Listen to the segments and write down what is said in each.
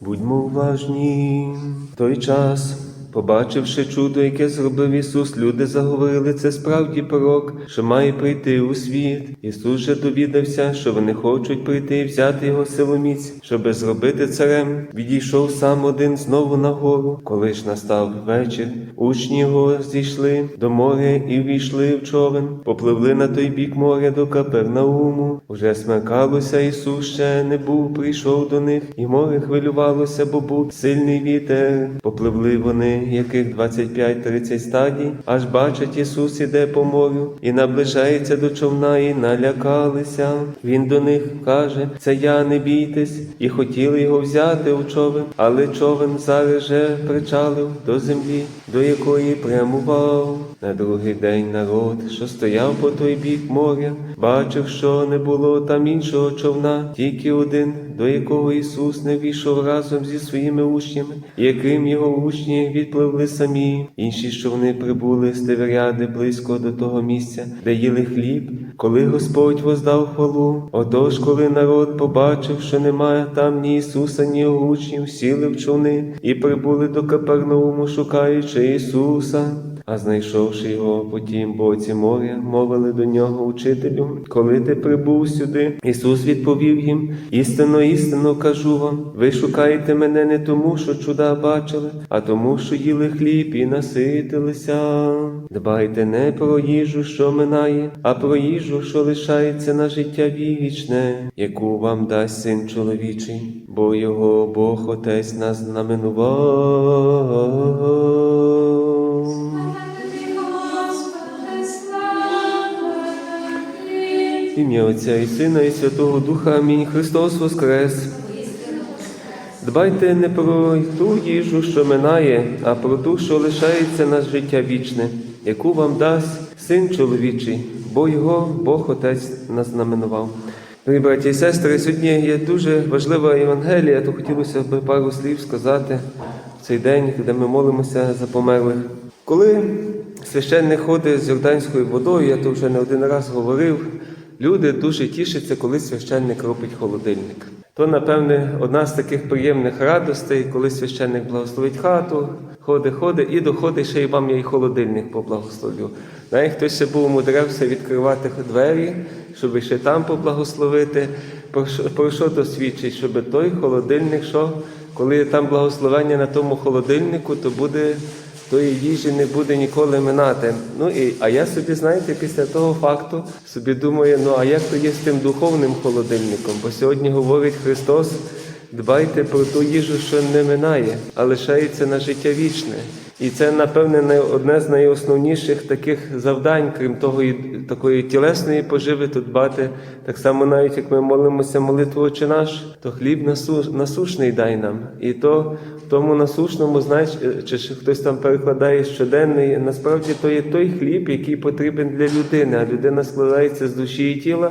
Будьмо уважні. В той час, побачивши чудо, яке зробив Ісус, люди заговорили, це справді пророк, що має прийти у світ. Ісус же довідався, що вони хочуть прийти і взяти його силоміць, щоби зробити царем. Відійшов сам один знову на гору. Коли ж настав вечір, учні його зійшли до моря і війшли в човен, попливли на той бік моря до Капернауму. Уже смеркалося, Ісус ще не був, прийшов до них, і море хвилювалося, бо був сильний вітер. Попливли вони, яких 25-30 стадій, аж бачать, Ісус іде по морю і наближається до човна, і налякалися. Він до них каже: Це я, не бійтесь, і хотіли його взяти у човен, але човен зараз же причалив до землі, до якої прямував. На другий день народ, що стояв по той бік моря, бачив, що не було там іншого човна, тільки один, до якого Ісус не війшов разом зі своїми учнями, яким його учні відпливли самі. Інші човни прибули з Тиверіади близько до того місця, де їли хліб, коли Господь воздав хвалу. Отож, коли народ побачив, що немає там ні Ісуса, ні його учнів, сіли в човни і прибули до Капернауму, шукаючи Ісуса. А знайшовши його по тім боці моря, мовили до нього учителю, коли ти прибув сюди, Ісус відповів їм: істинно, істинно кажу вам, ви шукаєте мене не тому, що чуда бачили, а тому, що їли хліб і наситилися. Дбайте не про їжу, що минає, а про їжу, що лишається на життя вічне, яку вам дасть син чоловічий, бо його Бог Отець нас знаменував. Ім'я Отця і Сина, і Святого Духа. Амінь. Христос Воскрес. Дбайте не про ту їжу, що минає, а про ту, що лишається на життя вічне, яку вам дасть син чоловічий, бо його Бог Отець нас знаменував. Дорогі браті і сестри, сьогодні є дуже важлива Євангелія, то хотілося б пару слів сказати в цей день, де ми молимося за померлих. Коли священник ходить з Йорданською водою, я то вже не один раз говорив, люди дуже тішаться, коли священник робить холодильник. То, напевне, одна з таких приємних радостей, коли священник благословить хату, ходить, ходить і доходить, ще й вам я й холодильник поблагословлю. Навіть хтось ще був умудрявся відкривати двері, щоб ще там поблагословити. Про що, про що то свідчить? Щоб той холодильник, що коли там благословення на тому холодильнику, то буде тої їжі не буде ніколи минати. Ну і а я собі, знаєте, після того факту собі думаю, ну а як то є з тим духовним холодильником? Бо сьогодні говорить Христос. Дбайте про ту їжу, що не минає, а лишається на життя вічне. І це, напевне, най- одне з найосновніших таких завдань, крім того, і такої тілесної поживи, то дбати так само, навіть як ми молимося молитву «Отче наш, то хліб насу- насушний дай нам. І то в тому насушному, знаєш, е, чи хтось там перекладає щоденний, насправді то є той хліб, який потрібен для людини, а людина складається з душі і тіла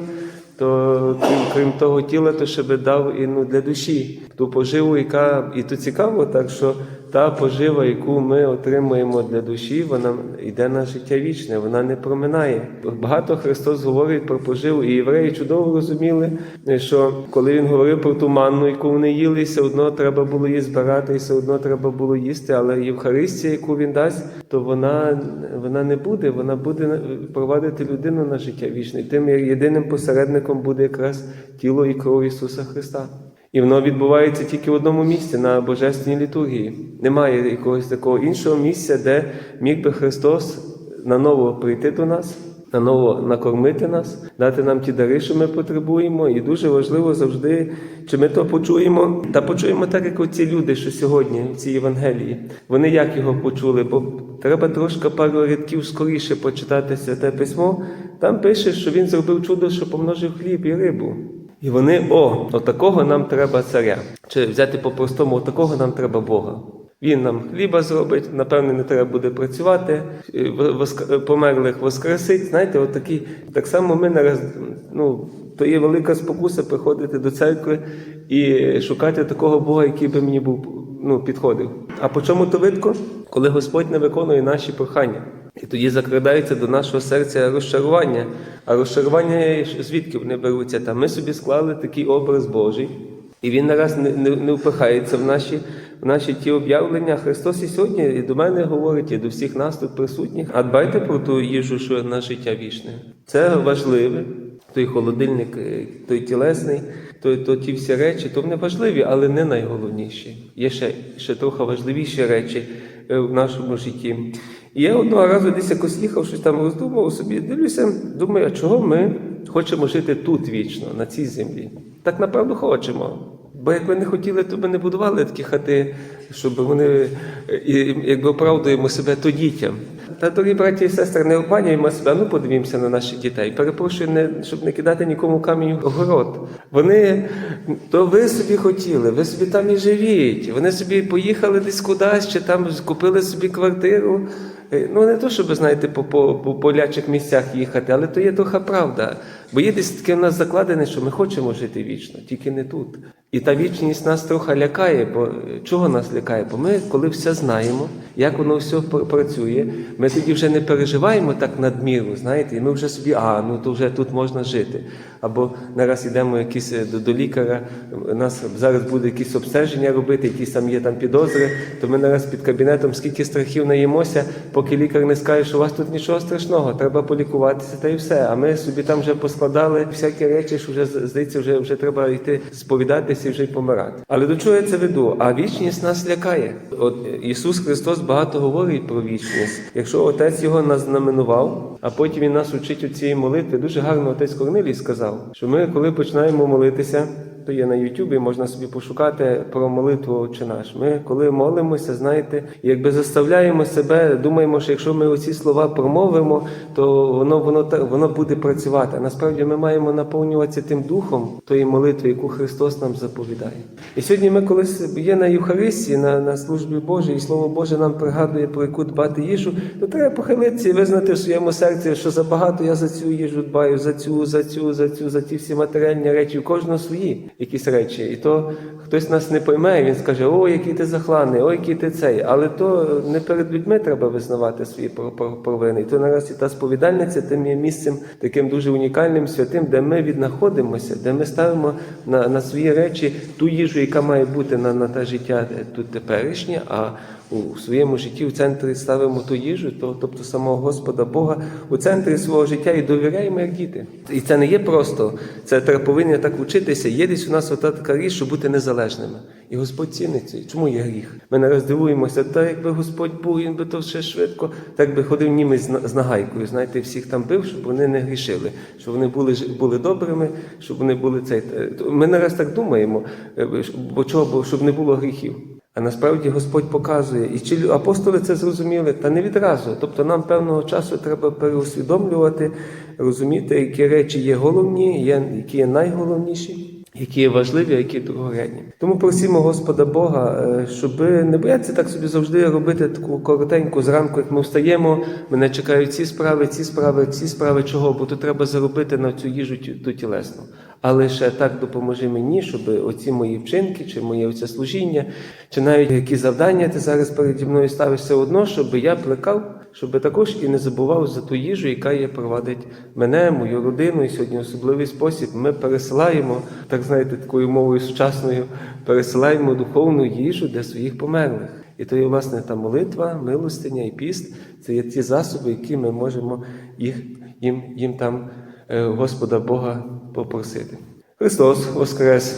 то крім того тіла, то ще би дав і ну, для душі ту поживу, яка і то цікаво, так що та пожива, яку ми отримуємо для душі, вона йде на життя вічне, вона не проминає. Багато Христос говорить про поживу, і євреї чудово розуміли, що коли він говорив про ту манну, яку вони їли, все одно треба було її збирати, і все одно треба було їсти. Але Євхаристія, яку він дасть, то вона, вона не буде, вона буде провадити людину на життя вічне. Тим єдиним посередником буде якраз тіло і кров Ісуса Христа. І воно відбувається тільки в одному місці на Божественній літургії. Немає якогось такого іншого місця, де міг би Христос наново прийти до нас, наново накормити нас, дати нам ті дари, що ми потребуємо. І дуже важливо завжди, чи ми то почуємо, та почуємо так, як оці люди, що сьогодні в цій Євангелії. Вони як його почули, бо треба трошки пару рядків скоріше почитати святе письмо. Там пише, що він зробив чудо, що помножив хліб і рибу. І вони, о, отакого нам треба царя. Чи взяти по-простому, отакого нам треба Бога. Він нам хліба зробить, напевне, не треба буде працювати, воск- померлих воскресить. Знаєте, от так само ми нараз, ну, то є велика спокуса приходити до церкви і шукати такого Бога, який би мені був ну, підходив. А по чому то видко? Коли Господь не виконує наші прохання. І тоді закрадається до нашого серця розчарування. А розчарування звідки вони беруться? Та ми собі склали такий образ Божий. І він нараз не, не, не впихається в наші, в наші ті об'явлення. Христос і сьогодні і до мене говорить, і до всіх нас тут присутніх. А дбайте про ту їжу, що на життя вічне. Це важливе. Той холодильник, е, той тілесний, то, то ті всі речі, то вони важливі, але не найголовніші. Є ще, ще трохи важливіші речі е, в нашому житті. І я одного разу десь якось їхав, щось там роздумував собі, дивлюся, думаю, а чого ми хочемо жити тут вічно, на цій землі? Так напевно хочемо. Бо якби не хотіли, то би не будували такі хати, щоб вони е, і, якби оправдуємо себе то дітям. Та дорогі браті і сестри, не обманюємо себе, ну подивімося на наших дітей. Перепрошую, не, щоб не кидати нікому камінь в город. Вони, то ви собі хотіли, ви собі там і живіть. Вони собі поїхали десь кудись, чи там купили собі квартиру. Е, Ну, не то, щоб, знаєте, по, по, по полячих місцях їхати, але то є духа правда. Бо є десь таке в нас закладене, що ми хочемо жити вічно, тільки не тут. І та вічність нас трохи лякає, бо е, чого нас лякає? Бо ми, коли все знаємо, як воно все працює, ми тоді вже не переживаємо так надміру, знаєте, і ми вже собі, а ну то вже тут можна жити. Або нараз йдемо якісь е, до, до лікаря, нас зараз буде якісь обстеження робити, якісь там є там підозри, то ми нараз під кабінетом скільки страхів наїмося, поки лікар не скаже, що у вас тут нічого страшного, треба полікуватися та і все. А ми собі там вже поскладали всякі речі, що вже здається, вже, вже треба йти сповідатися і вже й помирати. Але до чого я це веду? А вічність нас лякає. От Ісус Христос багато говорить про вічність. Якщо Отець його нас знаменував, а потім він нас учить у цій молитві, дуже гарно отець Корнилій сказав, що ми, коли починаємо молитися, то є на Ютубі, можна собі пошукати про молитву «Отче наш. Ми, коли молимося, знаєте, якби заставляємо себе, думаємо, що якщо ми оці слова промовимо, то воно воно воно буде працювати. Насправді ми маємо наповнюватися тим духом тої молитви, яку Христос нам заповідає. І сьогодні ми, коли є на Євхаристії, на, на службі Божій, і Слово Боже нам пригадує, про яку дбати їжу, то треба похилитися і визнати в своєму серці, що забагато я за цю їжу дбаю, за цю, за цю, за цю, за ті всі матеріальні речі, кожного свої якісь речі. І то хтось нас не пойме, і він скаже, о, який ти захланий, о, який ти цей. Але то не перед людьми треба визнавати свої про- про- провини. І то нараз і та сповідальниця тим є місцем таким дуже унікальним, святим, де ми віднаходимося, де ми ставимо на, на свої речі ту їжу, яка має бути на, на те життя тут теперішнє, а у своєму житті в центрі ставимо ту їжу, то, тобто самого Господа Бога у центрі свого життя і довіряємо як діти. І це не є просто, це треба повинні так вчитися. Є десь у нас ота така річ, щоб бути незалежними. І Господь цінить це. Чому є гріх? Ми не роздивуємося, та якби Господь був, він би то все швидко, так би ходив німець з нагайкою. Знаєте, всіх там бив, щоб вони не грішили, щоб вони були були добрими, щоб вони були цей. е, Ми не раз так думаємо, е, бо чого, щоб не було гріхів. А насправді Господь показує, і чи апостоли це зрозуміли, та не відразу. Тобто нам певного часу треба переусвідомлювати, розуміти, які речі є головні, які є найголовніші. Які є важливі, а які другорядні. Тому просимо Господа Бога, е, щоб не боятися так собі завжди робити таку коротеньку зранку, як ми встаємо. Мене чекають ці справи, ці справи, ці справи чого, бо то треба заробити на цю їжу ту тілесну. Але ще так допоможи мені, щоб оці мої вчинки, чи моє оце служіння, чи навіть які завдання ти зараз переді мною ставиш все одно, щоб я плекав, щоб також і не забував за ту їжу, яка є провадить мене, мою родину. І сьогодні особливий спосіб ми пересилаємо, так знаєте, такою мовою сучасною, пересилаємо духовну їжу для своїх померлих. І то є власне та молитва, милостиня і піст. Це є ті засоби, які ми можемо їх їм, їм там е, Господа Бога попросити. Христос Воскрес!